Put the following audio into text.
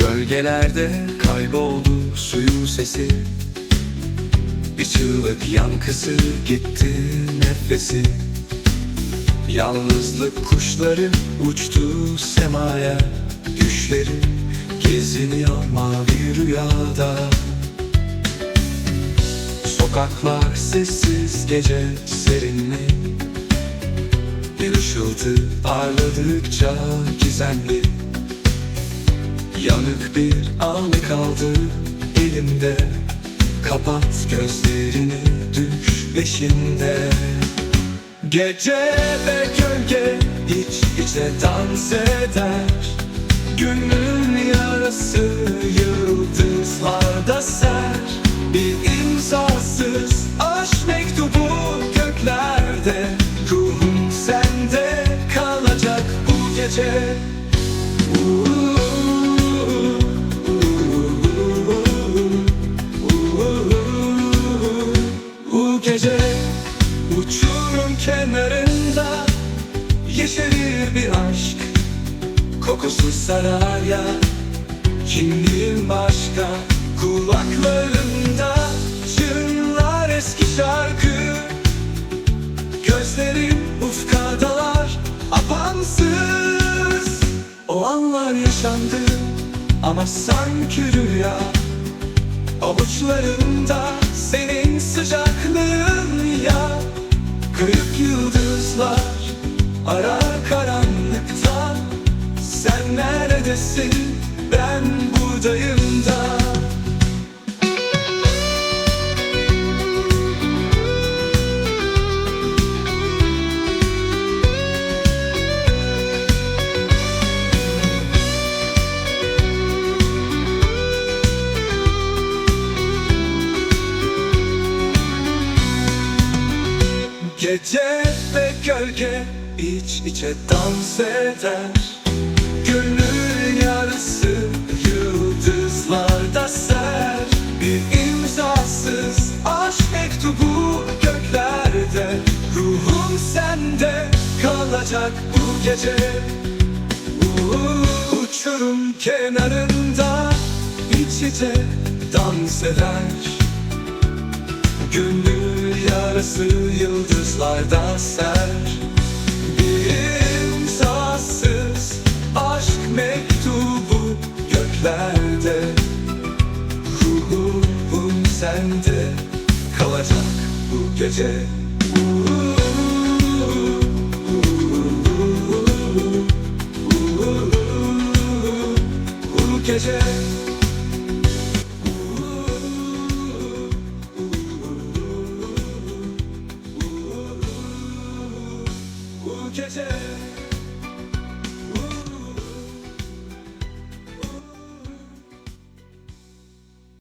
Gölgelerde kayboldu suyun sesi. Bir çığlık yankısı gitti nefesi. Yalnızlık kuşları uçtu semaya. Düşleri geziniyor mavi rüyada. Sokaklar sessiz gece serinli. Bir ışıltı parladıkça gizemli Yanık bir anı kaldı elimde. Kapat gözlerini düş peşinde Gece ve gölge iç içe dans eder. Gönlün yarası yıldızlarda ser. Bir imzasız aşk mektubu göklerde. Ruhum sende kalacak bu gece. Bu uçurum kenarında Yeşerir bir aşk. Kokusu sarar ya Kimliğim başka. Kulaklarımda çınlar eski şarkı. Gözlerim ufka dalar Apansız. O anlar yaşandı Ama sanki rüya. Avuçlarımda senin sıcaklığın arar karanlıkta Sen neredesin? Ben buradayım da. Gece ve gölge iç içe dans eder. Gönül yarısı yıldızlarda ser. Bir imzasız aşk mektubu göklerde. Ruhum sende kalacak bu gece. Uçurum kenarında iç içe dans eder. Gönül yarası yıldızlarda ser göklerde Ruhum sende kalacak bu gece. Bu gece. Bu gece